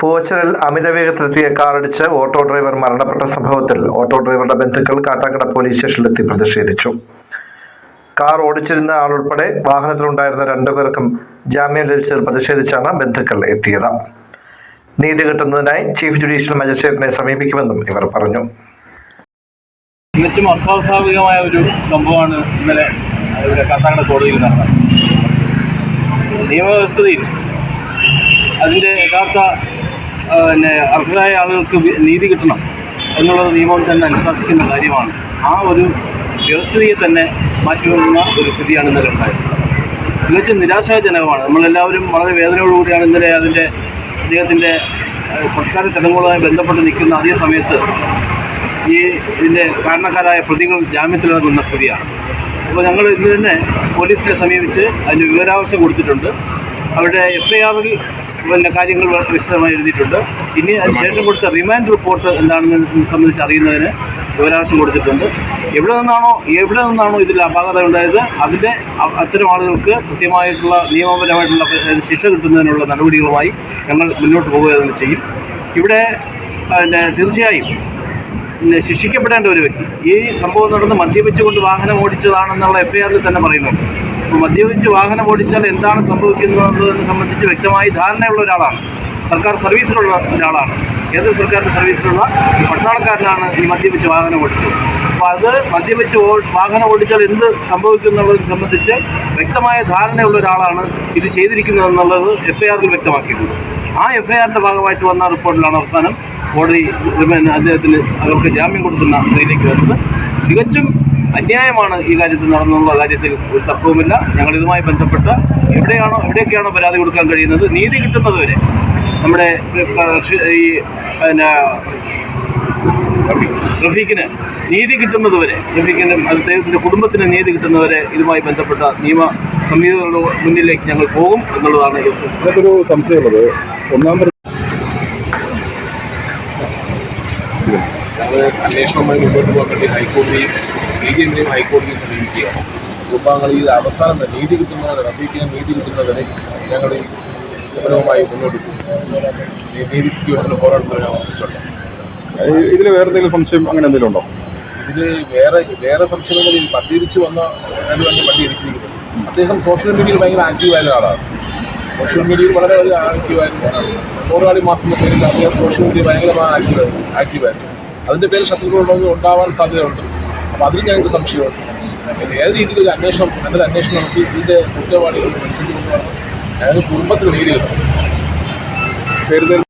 പൂവച്ചലിൽ അമിത വേഗത്തിലെത്തിയ കാറടിച്ച് auto driver മരണപ്പെട്ട സംഭവത്തിൽ auto ഡ്രൈവറുടെ ബന്ധുക്കൾ കാട്ടാക്കട പോലീസ് സ്റ്റേഷനിലെത്തി പ്രതിഷേധിച്ചു. കാർ ഓടിച്ചിരുന്ന ആളുൾപ്പെടെ വാഹനത്തിലുണ്ടായിരുന്ന രണ്ടുപേർക്കും ജാമ്യം ലഭിച്ചതിൽ പ്രതിഷേധിച്ചാണ് ബന്ധുക്കൾ എത്തിയത്. നീതി കിട്ടുന്നതിനായി ചീഫ് ജുഡീഷ്യൽ മജിസ്ട്രേറ്റിനെ സമീപിക്കുമെന്നും ഇവർ പറഞ്ഞു. തികച്ചും അസ്വാഭാവികമായ ഒരു സംഭവമാണ് ഇന്നലെ ഇവിടെ കാട്ടാക്കട കോടതിയിൽ നടന്നത്. നിയമവ്യവസ്ഥയിൽ അതിന്റെ യഥാർത്ഥ പിന്നെ അർഹരായ ആളുകൾക്ക് നീതി കിട്ടണം എന്നുള്ളത് നിയമം തന്നെ അനുശാസിക്കുന്ന കാര്യമാണ്. ആ ഒരു വ്യവസ്ഥിതിയെ തന്നെ മാറ്റിവരുന്ന ഒരു സ്ഥിതിയാണ് ഇന്നലെ ഉണ്ടായത്. തികച്ചും നിരാശാജനകമാണ്. നമ്മളെല്ലാവരും വളരെ വേദനയോടുകൂടിയാണ് ഇന്നലെ അതിന്റെ അദ്ദേഹത്തിന്റെ സംസ്കാര ചടങ്ങുകളുമായി ബന്ധപ്പെട്ട് നിൽക്കുന്ന അതേ സമയത്ത് ഈ ഇതിന്റെ കാരണക്കാരായ പ്രതികൾ ജാമ്യത്തിലിറങ്ങുന്ന സ്ഥിതിയാണ്. അപ്പോൾ ഞങ്ങൾ ഇന്ന് തന്നെ പോലീസിനെ സമീപിച്ച് അതിന് വിവരാവശ്യം കൊടുത്തിട്ടുണ്ട്. അവരുടെ എഫ് ഐ ആറിൽ പിന്നെ കാര്യങ്ങൾ വിശദമായി എഴുതിയിട്ടുണ്ട്. ഇനി അതിനുശേഷം കൊടുത്ത റിമാൻഡ് റിപ്പോർട്ട് എന്താണെന്ന് സംബന്ധിച്ച് അറിയുന്നതിന് വിവരാവശ്യം കൊടുത്തിട്ടുണ്ട്. എവിടെ നിന്നാണോ എവിടെ നിന്നാണോ ഇതിൽ അപാകത ഉണ്ടായത് അതിന്റെ അത്തരം ആളുകൾക്ക് കൃത്യമായിട്ടുള്ള നിയമപരമായിട്ടുള്ള ശിക്ഷ കിട്ടുന്നതിനുള്ള നടപടികളുമായി ഞങ്ങൾ മുന്നോട്ട് പോവുക തന്നെ ചെയ്യും. ഇവിടെ പിന്നെ തീർച്ചയായും ശിക്ഷിക്കപ്പെടേണ്ട ഒരു വ്യക്തി. ഈ സംഭവം നടന്ന് മദ്യപിച്ചുകൊണ്ട് വാഹനം ഓടിച്ചതാണെന്നുള്ള എഫ് ഐ ആറിൽ തന്നെ പറയുന്നുണ്ട്. മദ്യപിച്ച് വാഹനം ഓടിച്ചാൽ എന്താണ് സംഭവിക്കുന്നതെന്ന് സംബന്ധിച്ച് വ്യക്തമായി ധാരണയുള്ള ഒരാളാണ്. സർക്കാർ സർവീസിലുള്ള ഒരാളാണ്. കേന്ദ്ര സർക്കാരിന്റെ സർവീസിലുള്ള? പട്ടാളക്കാരനാണ് ഈ മദ്യപിച്ച് വാഹനം ഓടിച്ചത്. അപ്പോൾ അത് മദ്യപിച്ച് ഓ വാഹനം ഓടിച്ചാൽ എന്ത് സംഭവിക്കും എന്നുള്ളതിനെ സംബന്ധിച്ച് വ്യക്തമായ ധാരണയുള്ള ഒരാളാണ് ഇത് ചെയ്തിരിക്കുന്നതെന്നുള്ളത് എഫ് ഐ ആറിൽ വ്യക്തമാക്കിയിട്ടുണ്ട്. ആ എഫ് ഐ ആറിന്റെ ഭാഗമായിട്ട് വന്ന റിപ്പോർട്ടിലാണ് അവസാനം കോടതി അദ്ദേഹത്തിന് അവർക്ക് ജാമ്യം കൊടുക്കുന്ന സ്ഥിതിയിലേക്ക് വരുന്നത്. തികച്ചും അന്യായമാണ് ഈ കാര്യത്തിൽ നടന്നുള്ള കാര്യത്തിൽ ഒരു തർക്കവുമില്ല. ഞങ്ങൾ ഇതുമായി ബന്ധപ്പെട്ട് എവിടെയാണോ എവിടെയൊക്കെയാണോ പരാതി കൊടുക്കാൻ കഴിയുന്നത് നീതി കിട്ടുന്നത് വരെ നമ്മുടെ ഈ പിന്നെ റഫീഖിന് നീതി കിട്ടുന്നതുവരെ വരെ റഫീഖിനും അദ്ദേഹത്തിന്റെ കുടുംബത്തിന് നീതി കിട്ടുന്നവരെ ഇതുമായി ബന്ധപ്പെട്ട നിയമ സംഹിതകളുടെ മുന്നിലേക്ക് ഞങ്ങൾ പോകും എന്നുള്ളതാണ് ഇതിനകത്തൊരു സംശയമുള്ളത്. ഒന്നാം പ്രതി ഞങ്ങൾ അന്വേഷണവുമായി മുന്നോട്ട് പോകാൻ വേണ്ടി ഹൈക്കോടതിയും സി ഹൈക്കോടതിയെ സമീപിക്കുകയാണ്. കുടുംബാംഗങ്ങൾ ഈ അവസാനം വരെ നീതി കിട്ടുന്നവരെ റഫീഖിനെ നീതി കിട്ടുന്നവരെ ഞങ്ങൾ ഈ സമരവുമായി മുന്നോട്ട് പോകും നീതിക്ക് വേണ്ടി പോരാടുന്നവരെ ഉറപ്പിച്ചുണ്ട് ഇതിൽ വേറെ എന്തെങ്കിലും സംശയം അങ്ങനെ എന്തെങ്കിലും ഉണ്ടോ? ഇതിൽ വേറെ വേറെ സംശയങ്ങളിൽ മദ്യപിച്ച് വന്ന രണ്ട് വണ്ടി ഇടിച്ചിരിക്കുന്നത് അദ്ദേഹം സോഷ്യൽ മീഡിയയിൽ ഭയങ്കര ആക്റ്റീവായ ഒരാളാണ്. സോഷ്യൽ മീഡിയയിൽ വളരെ വലിയ ആക്റ്റീവായിരുന്നു പോരാളി മാസം പേരിൽ അദ്ദേഹം സോഷ്യൽ മീഡിയ ഭയങ്കരമായി ആക്റ്റീവ് ആക്റ്റീവായിരുന്നു അതിന്റെ പേരിൽ ശത്രുക്കളുണ്ടെങ്കിൽ ഉണ്ടാവാൻ സാധ്യതയുണ്ട്. അപ്പോൾ അതിൽ ഞങ്ങൾക്ക് സംശയമുണ്ട്. ഏത് രീതിയിൽ ഒരു അന്വേഷണം നല്ലൊരു അന്വേഷണം നടത്തി ഇതിന്റെ കുറ്റവാളികൾ വെളിച്ചത്തിൽ കൊണ്ടുവരണം. ഞങ്ങൾക്ക് കുടുംബത്തിന് നീതി